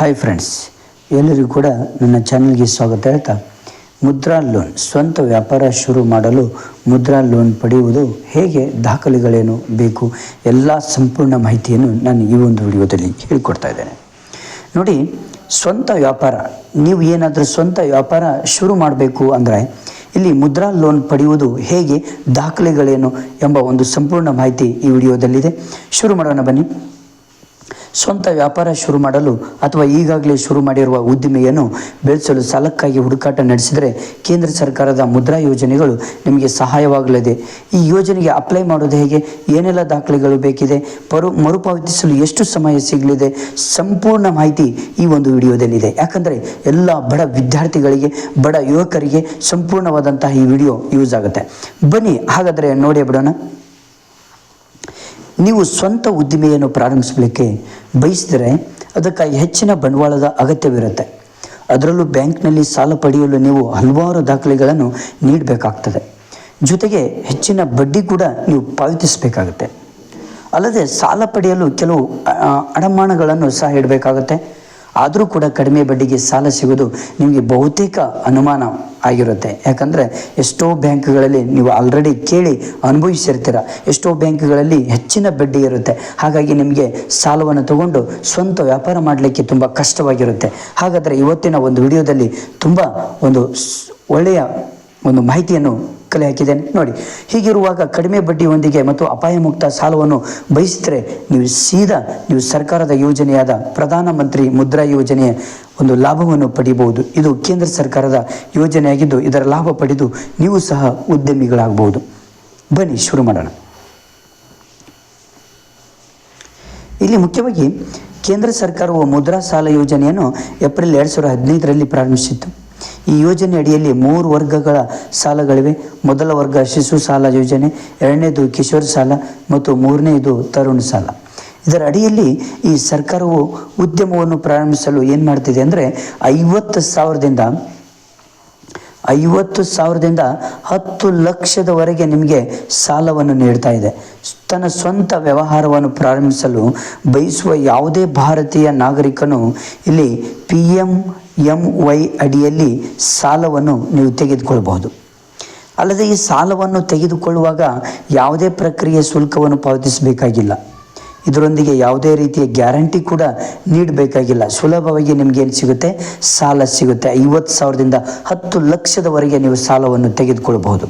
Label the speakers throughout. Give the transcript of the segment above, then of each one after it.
Speaker 1: Hi friends ಎಲ್ಲರಿಗೂ ಕೂಡ ನನ್ನ ಚಾನಲ್ಗೆ ಸ್ವಾಗತ ಹೇಳ್ತಾ. ಮುದ್ರಾ ಲೋನ್ ಸ್ವಂತ ವ್ಯಾಪಾರ ಶುರು ಮಾಡಲು ಮುದ್ರಾ ಲೋನ್ ಪಡೆಯುವುದು ಹೇಗೆ ದಾಖಲೆಗಳೇನು ಬೇಕು ಎಲ್ಲ ಸಂಪೂರ್ಣ ಮಾಹಿತಿಯನ್ನು ನಾನು ಈ ಒಂದು ವಿಡಿಯೋದಲ್ಲಿ ಹೇಳಿಕೊಡ್ತಾ ಇದ್ದೇನೆ. ನೋಡಿ, ಸ್ವಂತ ವ್ಯಾಪಾರ, ನೀವು ಏನಾದರೂ ಸ್ವಂತ ವ್ಯಾಪಾರ ಶುರು ಮಾಡಬೇಕು ಅಂದರೆ ಇಲ್ಲಿ ಮುದ್ರಾ ಲೋನ್ ಪಡೆಯುವುದು ಹೇಗೆ ದಾಖಲೆಗಳೇನು ಎಂಬ ಒಂದು ಸಂಪೂರ್ಣ ಮಾಹಿತಿ ಈ ವಿಡಿಯೋದಲ್ಲಿದೆ. ಶುರು ಮಾಡೋಣ ಬನ್ನಿ. ಸ್ವಂತ ವ್ಯಾಪಾರ ಶುರು ಮಾಡಲು ಅಥವಾ ಈಗಾಗಲೇ ಶುರು ಮಾಡಿರುವ ಉದ್ದಿಮೆಯನ್ನು ಬೆಳೆಸಲು ಸಾಲಕ್ಕಾಗಿ ಹುಡುಕಾಟ ನಡೆಸಿದರೆ ಕೇಂದ್ರ ಸರ್ಕಾರದ ಮುದ್ರಾ ಯೋಜನೆಗಳು ನಿಮಗೆ ಸಹಾಯವಾಗಲಿದೆ. ಈ ಯೋಜನೆಗೆ ಅಪ್ಲೈ ಮಾಡೋದು ಹೇಗೆ? ಏನೆಲ್ಲ ದಾಖಲೆಗಳು ಬೇಕಿದೆ? ಪರು ಮರುಪಾವತಿಸಲು ಎಷ್ಟು ಸಮಯ ಸಿಗಲಿದೆ? ಸಂಪೂರ್ಣ ಮಾಹಿತಿ ಈ ಒಂದು ವಿಡಿಯೋದಲ್ಲಿದೆ. ಯಾಕಂದರೆ ಎಲ್ಲ ಬಡ ವಿದ್ಯಾರ್ಥಿಗಳಿಗೆ, ಬಡ ಯುವಕರಿಗೆ ಸಂಪೂರ್ಣವಾದಂತಹ ಈ ವಿಡಿಯೋ ಯೂಸ್ ಆಗುತ್ತೆ. ಬನ್ನಿ, ಹಾಗಾದರೆ ನೋಡಿ ಬಿಡೋಣ. ನೀವು ಸ್ವಂತ ಉದ್ದಿಮೆಯನ್ನು ಪ್ರಾರಂಭಿಸಲಿಕ್ಕೆ ಬಯಸಿದರೆ ಅದಕ್ಕಾಗಿ ಹೆಚ್ಚಿನ ಬಂಡವಾಳದ ಅಗತ್ಯವಿರುತ್ತೆ. ಅದರಲ್ಲೂ ಬ್ಯಾಂಕ್ನಲ್ಲಿ ಸಾಲ ಪಡೆಯಲು ನೀವು ಹಲವಾರು ದಾಖಲೆಗಳನ್ನು ನೀಡಬೇಕಾಗ್ತದೆ. ಜೊತೆಗೆ ಹೆಚ್ಚಿನ ಬಡ್ಡಿ ಕೂಡ ನೀವು ಪಾವತಿಸಬೇಕಾಗುತ್ತೆ. ಅಲ್ಲದೆ ಸಾಲ ಪಡೆಯಲು ಕೆಲವು ಅಡಮಾನಗಳನ್ನು ಸಹ ಇಡಬೇಕಾಗುತ್ತೆ. ಆದರೂ ಕೂಡ ಕಡಿಮೆ ಬಡ್ಡಿಗೆ ಸಾಲ ಸಿಗೋದು ನಿಮಗೆ ಬಹುತೇಕ ಅನುಮಾನ ಆಗಿರುತ್ತೆ. ಯಾಕಂದರೆ ಎಷ್ಟೋ ಬ್ಯಾಂಕ್ಗಳಲ್ಲಿ ನೀವು ಆಲ್ರೆಡಿ ಕೇಳಿ ಅನುಭವಿಸಿರ್ತೀರ. ಎಷ್ಟೋ ಬ್ಯಾಂಕ್ಗಳಲ್ಲಿ ಹೆಚ್ಚಿನ ಬಡ್ಡಿ ಇರುತ್ತೆ. ಹಾಗಾಗಿ ನಿಮಗೆ ಸಾಲವನ್ನು ತಗೊಂಡು ಸ್ವಂತ ವ್ಯಾಪಾರ ಮಾಡಲಿಕ್ಕೆ ತುಂಬ ಕಷ್ಟವಾಗಿರುತ್ತೆ. ಹಾಗಾದರೆ ಇವತ್ತಿನ ಒಂದು ವಿಡಿಯೋದಲ್ಲಿ ತುಂಬ ಒಂದು ಒಳ್ಳೆಯ ಒಂದು ಮಾಹಿತಿಯನ್ನು ಕಲೆ ಹಾಕಿದ್ದೇನೆ ನೋಡಿ, ಹೀಗಿರುವಾಗ ಕಡಿಮೆ ಬಡ್ಡಿಯೊಂದಿಗೆ ಮತ್ತು ಅಪಾಯ ಮುಕ್ತ ಸಾಲವನ್ನು ಬಯಸಿದರೆ ನೀವು ಸೀದಾ ನೀವು ಸರ್ಕಾರದ ಯೋಜನೆಯಾದ ಪ್ರಧಾನಮಂತ್ರಿ ಮುದ್ರಾ ಯೋಜನೆಯ ಒಂದು ಲಾಭವನ್ನು ಪಡೆಯಬಹುದು ಇದು ಕೇಂದ್ರ ಸರ್ಕಾರದ ಯೋಜನೆಯಾಗಿದ್ದು, ಇದರ ಲಾಭ ಪಡೆದು ನೀವು ಸಹ ಉದ್ಯಮಿಗಳಾಗಬಹುದು. ಬನ್ನಿ, ಶುರು ಮಾಡೋಣ. ಇಲ್ಲಿ ಮುಖ್ಯವಾಗಿ ಕೇಂದ್ರ ಸರ್ಕಾರವು ಮುದ್ರಾ ಸಾಲ ಯೋಜನೆಯನ್ನು ಏಪ್ರಿಲ್ ಎರಡು ಸಾವಿರದ ಹದಿನೈದರಲ್ಲಿ ಪ್ರಾರಂಭಿಸಿತ್ತು. ಈ ಯೋಜನೆ ಅಡಿಯಲ್ಲಿ ಮೂರು ವರ್ಗಗಳ ಸಾಲಗಳಿವೆ. ಮೊದಲ ವರ್ಗ ಶಿಶು ಸಾಲ ಯೋಜನೆ, ಎರಡನೇದು ಕಿಶೋರ್ ಸಾಲ ಮತ್ತು ಮೂರನೇದು ತರುಣ್ ಸಾಲ. ಇದರ ಅಡಿಯಲ್ಲಿ ಈ ಸರ್ಕಾರವು ಉದ್ಯಮವನ್ನು ಪ್ರಾರಂಭಿಸಲು ಏನು ಮಾಡ್ತಿದೆ ಅಂದರೆ ಐವತ್ತು ಸಾವಿರದಿಂದ ಐವತ್ತು ಸಾವಿರದಿಂದ ಹತ್ತು ಲಕ್ಷದವರೆಗೆ ನಿಮಗೆ ಸಾಲವನ್ನು ನೀಡ್ತಾ ಇದೆ. ತನ್ನ ಸ್ವಂತ ವ್ಯವಹಾರವನ್ನು ಪ್ರಾರಂಭಿಸಲು ಬಯಸುವ ಯಾವುದೇ ಭಾರತೀಯ ನಾಗರಿಕನು ಇಲ್ಲಿ ಪಿ ಎಂ ಎಂ ವೈ ಅಡಿಯಲ್ಲಿ ಸಾಲವನ್ನು ನೀವು ತೆಗೆದುಕೊಳ್ಳಬಹುದು. ಅಲ್ಲದೆ ಈ ಸಾಲವನ್ನು ತೆಗೆದುಕೊಳ್ಳುವಾಗ ಯಾವುದೇ ಪ್ರಕ್ರಿಯೆ ಶುಲ್ಕವನ್ನು ಪಾವತಿಸಬೇಕಾಗಿಲ್ಲ. ಇದರೊಂದಿಗೆ ಯಾವುದೇ ರೀತಿಯ ಗ್ಯಾರಂಟಿ ಕೂಡ ನೀಡಬೇಕಾಗಿಲ್ಲ. ಸುಲಭವಾಗಿ ನಿಮ್ಗೆ ಏನು ಸಿಗುತ್ತೆ? ಸಾಲ ಸಿಗುತ್ತೆ. ಐವತ್ತು ಸಾವಿರದಿಂದ ಹತ್ತು ಲಕ್ಷದವರೆಗೆ ನೀವು ಸಾಲವನ್ನು ತೆಗೆದುಕೊಳ್ಳಬಹುದು.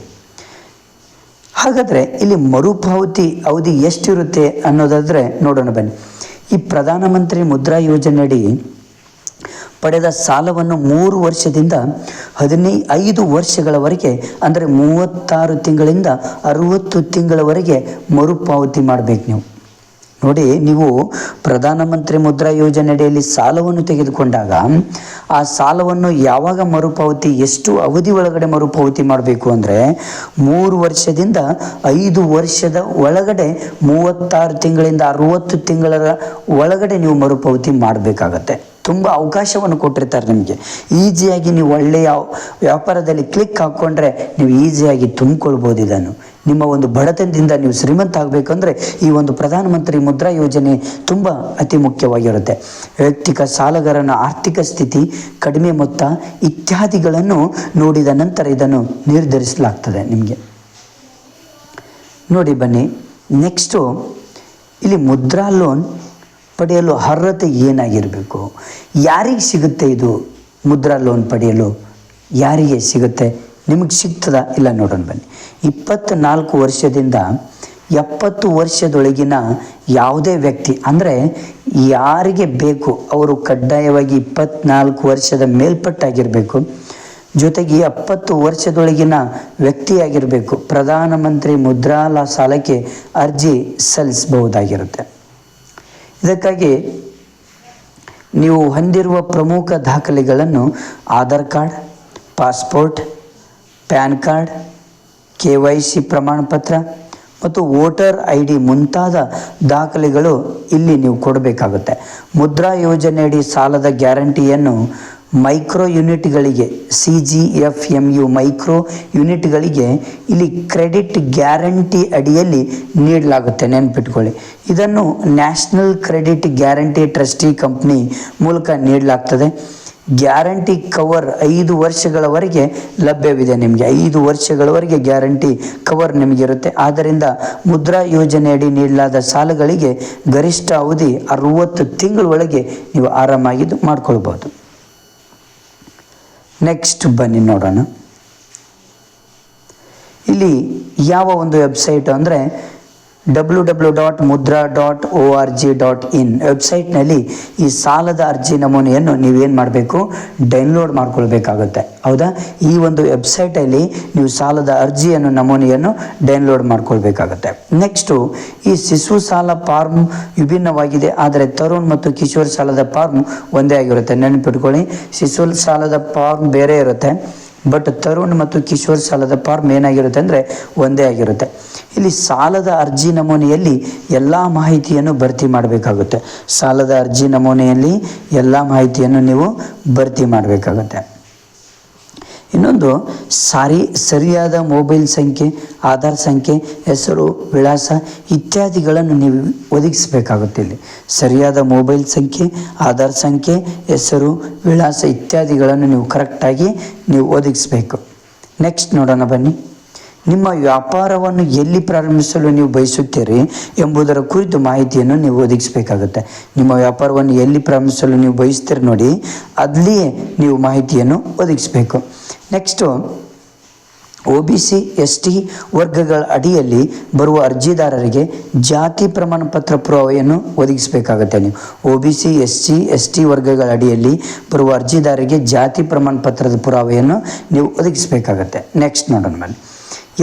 Speaker 1: ಹಾಗಾದರೆ ಇಲ್ಲಿ ಮರುಪಾವತಿ ಅವಧಿ ಎಷ್ಟಿರುತ್ತೆ ಅನ್ನೋದಾದರೆ ನೋಡೋಣ ಬನ್ನಿ. ಈ ಪ್ರಧಾನಮಂತ್ರಿ ಮುದ್ರಾ ಯೋಜನೆಯಡಿ ಪಡೆದ ಸಾಲವನ್ನು ಮೂರು ವರ್ಷದಿಂದ ಹದಿನೈ ಐದು ವರ್ಷಗಳವರೆಗೆ, ಅಂದರೆ ಮೂವತ್ತಾರು ತಿಂಗಳಿಂದ ಅರುವತ್ತು ತಿಂಗಳವರೆಗೆ ಮರುಪಾವತಿ ಮಾಡಬೇಕು ನೀವು. ನೋಡಿ, ನೀವು ಪ್ರಧಾನಮಂತ್ರಿ ಮುದ್ರಾ ಯೋಜನೆಯಡಿಯಲ್ಲಿ ಸಾಲವನ್ನು ತೆಗೆದುಕೊಂಡಾಗ, ಆ ಸಾಲವನ್ನು ಯಾವಾಗ ಮರುಪಾವತಿ, ಎಷ್ಟು ಅವಧಿ ಒಳಗಡೆ ಮರುಪಾವತಿ ಮಾಡಬೇಕು ಅಂದರೆ, ಮೂರು ವರ್ಷದಿಂದ ಐದು ವರ್ಷದ ಒಳಗಡೆ, ಮೂವತ್ತಾರು ತಿಂಗಳಿಂದ ಅರುವತ್ತು ತಿಂಗಳ ಒಳಗಡೆ ನೀವು ಮರುಪಾವತಿ ಮಾಡಬೇಕಾಗತ್ತೆ. ತುಂಬ ಅವಕಾಶವನ್ನು ಕೊಟ್ಟಿರ್ತಾರೆ ನಿಮಗೆ. ಈಸಿಯಾಗಿ ನೀವು ಒಳ್ಳೆಯ ವ್ಯಾಪಾರದಲ್ಲಿ ಕ್ಲಿಕ್ ಹಾಕ್ಕೊಂಡ್ರೆ ನೀವು ಈಸಿಯಾಗಿ ತುಂಬಿಕೊಳ್ಬೋದು ಇದನ್ನು. ನಿಮ್ಮ ಒಂದು ಬಡತನದಿಂದ ನೀವು ಶ್ರೀಮಂತ ಆಗಬೇಕಂದ್ರೆ ಈ ಒಂದು ಪ್ರಧಾನಮಂತ್ರಿ ಮುದ್ರಾ ಯೋಜನೆ ತುಂಬ ಅತಿ ಮುಖ್ಯವಾಗಿರುತ್ತೆ. ವೈಯಕ್ತಿಕ ಸಾಲಗಾರನ ಆರ್ಥಿಕ ಸ್ಥಿತಿ, ಕಡಿಮೆ ಮೊತ್ತ ಇತ್ಯಾದಿಗಳನ್ನು ನೋಡಿದ ನಂತರ ಇದನ್ನು ನಿರ್ಧರಿಸಲಾಗ್ತದೆ ನಿಮಗೆ. ನೋಡಿ ಬನ್ನಿ ನೆಕ್ಸ್ಟು ಇಲ್ಲಿ ಮುದ್ರಾ ಲೋನ್ ಪಡೆಯಲು ಅರ್ಹತೆ ಏನಾಗಿರಬೇಕು? ಯಾರಿಗೆ ಸಿಗುತ್ತೆ ಇದು ಮುದ್ರಾ ಲೋನ್ ಪಡೆಯಲು? ಯಾರಿಗೆ ಸಿಗುತ್ತೆ? ನಿಮಗೆ ಸಿಗ್ತದ? ಇಲ್ಲ, ನೋಡೋಣ ಬನ್ನಿ. ಇಪ್ಪತ್ತ್ನಾಲ್ಕು ವರ್ಷದಿಂದ ಎಪ್ಪತ್ತು ವರ್ಷದೊಳಗಿನ ಯಾವುದೇ ವ್ಯಕ್ತಿ, ಅಂದರೆ ಯಾರಿಗೆ ಬೇಕು, ಅವರು ಕಡ್ಡಾಯವಾಗಿ ಇಪ್ಪತ್ನಾಲ್ಕು ವರ್ಷದ ಮೇಲ್ಪಟ್ಟಾಗಿರಬೇಕು, ಜೊತೆಗೆ ಎಪ್ಪತ್ತು ವರ್ಷದೊಳಗಿನ ವ್ಯಕ್ತಿಯಾಗಿರಬೇಕು, ಪ್ರಧಾನಮಂತ್ರಿ ಮುದ್ರಾ ಸಾಲಕ್ಕೆ ಅರ್ಜಿ ಸಲ್ಲಿಸಬಹುದಾಗಿರುತ್ತೆ. ಇದಕ್ಕಾಗಿ ನೀವು ಹೊಂದಿರುವ ಪ್ರಮುಖ ದಾಖಲೆಗಳನ್ನು Aadhaar card, passport, PAN card, K Y C ಪ್ರಮಾಣಪತ್ರ ಮತ್ತು ವೋಟರ್ ಐ ಡಿ ಮುಂತಾದ ದಾಖಲೆಗಳು ಇಲ್ಲಿ ನೀವು ಕೊಡಬೇಕಾಗುತ್ತೆ. ಮುದ್ರಾ ಯೋಜನೆಯಡಿ ಸಾಲದ ಗ್ಯಾರಂಟಿಯನ್ನು micro ಯೂನಿಟ್ಗಳಿಗೆ C G F M U micro ಯೂನಿಟ್ಗಳಿಗೆ ಇಲ್ಲಿ ಕ್ರೆಡಿಟ್ ಗ್ಯಾರಂಟಿ ಅಡಿಯಲ್ಲಿ ನೀಡಲಾಗುತ್ತೆ, ನೆನ್ಪಿಟ್ಕೊಳ್ಳಿ. ಇದನ್ನು national credit guarantee trustee company ಮೂಲಕ ನೀಡಲಾಗ್ತದೆ. ಗ್ಯಾರಂಟಿ ಕವರ್ ಐದು ವರ್ಷಗಳವರೆಗೆ ಲಭ್ಯವಿದೆ ನಿಮಗೆ. ಐದು ವರ್ಷಗಳವರೆಗೆ ಗ್ಯಾರಂಟಿ ಕವರ್ ನಿಮಗಿರುತ್ತೆ. ಆದ್ದರಿಂದ ಮುದ್ರಾ ಯೋಜನೆಯಡಿ ನೀಡಲಾದ ಸಾಲಗಳಿಗೆ ಗರಿಷ್ಠ ಅವಧಿ ಅರುವತ್ತು ತಿಂಗಳೊಳಗೆ ನೀವು ಆರಾಮಾಗಿ ಮಾಡ್ಕೊಳ್ಬೋದು. ನೆಕ್ಸ್ಟ್ ಬನ್ನಿ ನೋಡೋಣ. ಇಲ್ಲಿ ಯಾವ ಒಂದು ವೆಬ್ಸೈಟ್ ಅಂದರೆ W W dot Mudra dot O R G dot in ವೆಬ್ಸೈಟ್ನಲ್ಲಿ ಈ ಸಾಲದ ಅರ್ಜಿ ನಮೂನೆಯನ್ನು ನೀವೇನು ಮಾಡಬೇಕು? ಡೌನ್ಲೋಡ್ ಮಾಡ್ಕೊಳ್ಬೇಕಾಗುತ್ತೆ. ಹೌದಾ? ಈ ಒಂದು ವೆಬ್ಸೈಟಲ್ಲಿ ನೀವು ಸಾಲದ ಅರ್ಜಿಯನ್ನು, ನಮೂನೆಯನ್ನು ಡೌನ್ಲೋಡ್ ಮಾಡ್ಕೊಳ್ಬೇಕಾಗುತ್ತೆ. ನೆಕ್ಸ್ಟು ಈ ಶಿಶು ಸಾಲ ಫಾರ್ಮ್ ವಿಭಿನ್ನವಾಗಿದೆ. ಆದರೆ ತರುಣ್ ಮತ್ತು ಕಿಶೋರ್ ಸಾಲದ ಫಾರ್ಮ್ ಒಂದೇ ಆಗಿರುತ್ತೆ. ನೆನಪಿಟ್ಕೊಳ್ಳಿ. ಶಿಶು ಸಾಲದ ಫಾರ್ಮ್ ಬೇರೆ ಇರುತ್ತೆ. ಬಟ್ ತರುಣ್ ಮತ್ತು ಕಿಶೋರ್ ಸಾಲದ ಫಾರ್ಮ್ ಏನಾಗಿರುತ್ತೆ ಅಂದರೆ ಒಂದೇ ಆಗಿರುತ್ತೆ. ಇಲ್ಲಿ ಸಾಲದ ಅರ್ಜಿ ನಮೂನೆಯಲ್ಲಿ ಎಲ್ಲ ಮಾಹಿತಿಯನ್ನು ಭರ್ತಿ ಮಾಡಬೇಕಾಗುತ್ತೆ. ಸಾಲದ ಅರ್ಜಿ ನಮೂನೆಯಲ್ಲಿ ಎಲ್ಲ ಮಾಹಿತಿಯನ್ನು ನೀವು ಭರ್ತಿ ಮಾಡಬೇಕಾಗುತ್ತೆ. ಇನ್ನೊಂದು, ಸಾರಿ, ಸರಿಯಾದ ಮೊಬೈಲ್ ಸಂಖ್ಯೆ, ಆಧಾರ್ ಸಂಖ್ಯೆ, ಹೆಸರು, ವಿಳಾಸ ಇತ್ಯಾದಿಗಳನ್ನು ನೀವು ಒದಗಿಸಬೇಕಾಗುತ್ತೆ ಇಲ್ಲಿ. ಸರಿಯಾದ ಮೊಬೈಲ್ ಸಂಖ್ಯೆ, ಆಧಾರ್ ಸಂಖ್ಯೆ, ಹೆಸರು, ವಿಳಾಸ ಇತ್ಯಾದಿಗಳನ್ನು ನೀವು ಕರೆಕ್ಟಾಗಿ ನೀವು ಒದಗಿಸಬೇಕು. ನೆಕ್ಸ್ಟ್ ನೋಡೋಣ ಬನ್ನಿ. ನಿಮ್ಮ ವ್ಯಾಪಾರವನ್ನು ಎಲ್ಲಿ ಪ್ರಾರಂಭಿಸಲು ನೀವು ಬಯಸುತ್ತೀರಿ ಎಂಬುದರ ಕುರಿತು ಮಾಹಿತಿಯನ್ನು ನೀವು ಒದಗಿಸಬೇಕಾಗುತ್ತೆ. ನಿಮ್ಮ ವ್ಯಾಪಾರವನ್ನು ಎಲ್ಲಿ ಪ್ರಾರಂಭಿಸಲು ನೀವು ಬಯಸ್ತೀರಿ ನೋಡಿ, ಅಲ್ಲಿಯೇ ನೀವು ಮಾಹಿತಿಯನ್ನು ಒದಗಿಸಬೇಕು. Next O B C S T ವರ್ಗಗಳ ಅಡಿಯಲ್ಲಿ ಬರುವ ಅರ್ಜಿದಾರರಿಗೆ ಜಾತಿ ಪ್ರಮಾಣ ಪತ್ರ ಪುರಾವೆಯನ್ನು ಒದಗಿಸಬೇಕಾಗುತ್ತೆ ನೀವು. O B C S C S T ವರ್ಗಗಳ ಅಡಿಯಲ್ಲಿ ಬರುವ ಅರ್ಜಿದಾರರಿಗೆ ಜಾತಿ ಪ್ರಮಾಣ ಪತ್ರದ ಪುರಾವೆಯನ್ನು ನೀವು ಒದಗಿಸಬೇಕಾಗತ್ತೆ. ನೆಕ್ಸ್ಟ್ ನೋಡೋಣ ಬನ್ನಿ.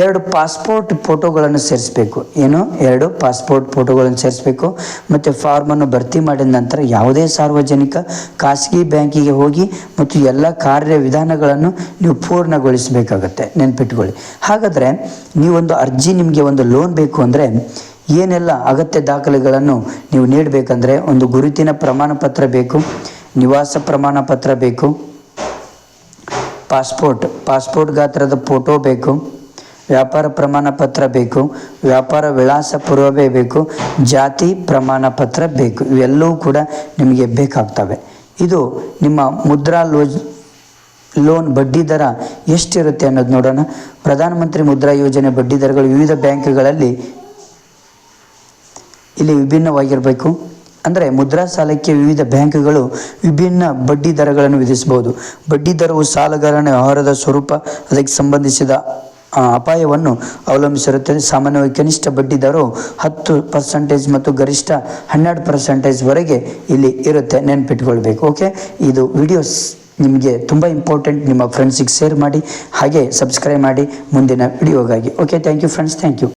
Speaker 1: ಎರಡು ಪಾಸ್ಪೋರ್ಟ್ ಫೋಟೋಗಳನ್ನು ಸೇರಿಸಬೇಕು. ಏನು? ಎರಡು ಪಾಸ್ಪೋರ್ಟ್ ಫೋಟೋಗಳನ್ನು ಸೇರಿಸಬೇಕು. ಮತ್ತು ಫಾರ್ಮನ್ನು ಭರ್ತಿ ಮಾಡಿದ ನಂತರ ಯಾವುದೇ ಸಾರ್ವಜನಿಕ ಖಾಸಗಿ ಬ್ಯಾಂಕಿಗೆ ಹೋಗಿ ಮತ್ತು ಎಲ್ಲ ಕಾರ್ಯವಿಧಾನಗಳನ್ನು ನೀವು ಪೂರ್ಣಗೊಳಿಸಬೇಕಾಗತ್ತೆ. ನೆನ್ಪಿಟ್ಕೊಳ್ಳಿ. ಹಾಗಾದರೆ ನೀವೊಂದು ಅರ್ಜಿ ನಿಮಗೆ ಒಂದು ಲೋನ್ ಬೇಕು ಅಂದರೆ ಏನೆಲ್ಲ ಅಗತ್ಯ ದಾಖಲೆಗಳನ್ನು ನೀವು ನೀಡಬೇಕಂದ್ರೆ ಒಂದು ಗುರುತಿನ ಪ್ರಮಾಣ ಪತ್ರ ಬೇಕು, ನಿವಾಸ ಪ್ರಮಾಣ ಪತ್ರ ಬೇಕು, ಪಾಸ್ಪೋರ್ಟ್ ಪಾಸ್ಪೋರ್ಟ್ ಗಾತ್ರದ ಫೋಟೋ ಬೇಕು ವ್ಯಾಪಾರ ಪ್ರಮಾಣ ಪತ್ರ ಬೇಕು, ವ್ಯಾಪಾರ ವಿಳಾಸ ಪೂರ್ವವೇ ಬೇಕು, ಜಾತಿ ಪ್ರಮಾಣ ಪತ್ರ ಬೇಕು, ಇವೆಲ್ಲವೂ ಕೂಡ ನಿಮಗೆ ಬೇಕಾಗ್ತವೆ. ಇದು ನಿಮ್ಮ ಮುದ್ರಾ ಲೋಜ್, ಲೋನ್ ಬಡ್ಡಿ ದರ ಎಷ್ಟಿರುತ್ತೆ ಅನ್ನೋದು ನೋಡೋಣ. ಪ್ರಧಾನಮಂತ್ರಿ ಮುದ್ರಾ ಯೋಜನೆ ಬಡ್ಡಿ ದರಗಳು ವಿವಿಧ ಬ್ಯಾಂಕ್ಗಳಲ್ಲಿ ಇಲ್ಲಿ ವಿಭಿನ್ನವಾಗಿರಬೇಕು. ಅಂದರೆ ಮುದ್ರಾ ಸಾಲಕ್ಕೆ ವಿವಿಧ ಬ್ಯಾಂಕ್ಗಳು ವಿಭಿನ್ನ ಬಡ್ಡಿ ದರಗಳನ್ನು ವಿಧಿಸಬಹುದು. ಬಡ್ಡಿ ದರವು ಸಾಲಗಾರನ ವ್ಯವಹಾರದ ಸ್ವರೂಪ, ಅದಕ್ಕೆ ಸಂಬಂಧಿಸಿದ ಅಪಾಯವನ್ನು ಅವಲಂಬಿಸಿರುತ್ತದೆ ಸಾಮಾನ್ಯವಾಗಿ ಕನಿಷ್ಠ ಬಡ್ಡಿ ದರವು ಹತ್ತು ಪರ್ಸೆಂಟೇಜ್ ಮತ್ತು ಗರಿಷ್ಠ ಹನ್ನೆರಡು ಪರ್ಸೆಂಟೇಜ್ವರೆಗೆ ಇಲ್ಲಿ ಇರುತ್ತೆ. ನೆನ್ಪಿಟ್ಕೊಳ್ಬೇಕು ಓಕೆ ಇದು ವಿಡಿಯೋಸ್ ನಿಮಗೆ ತುಂಬ ಇಂಪಾರ್ಟೆಂಟ್ ನಿಮ್ಮ ಫ್ರೆಂಡ್ಸಿಗೆ ಶೇರ್ ಮಾಡಿ, ಹಾಗೆ ಸಬ್ಸ್ಕ್ರೈಬ್ ಮಾಡಿ ಮುಂದಿನ ವಿಡಿಯೋಗಾಗಿ okay thank you friends thank you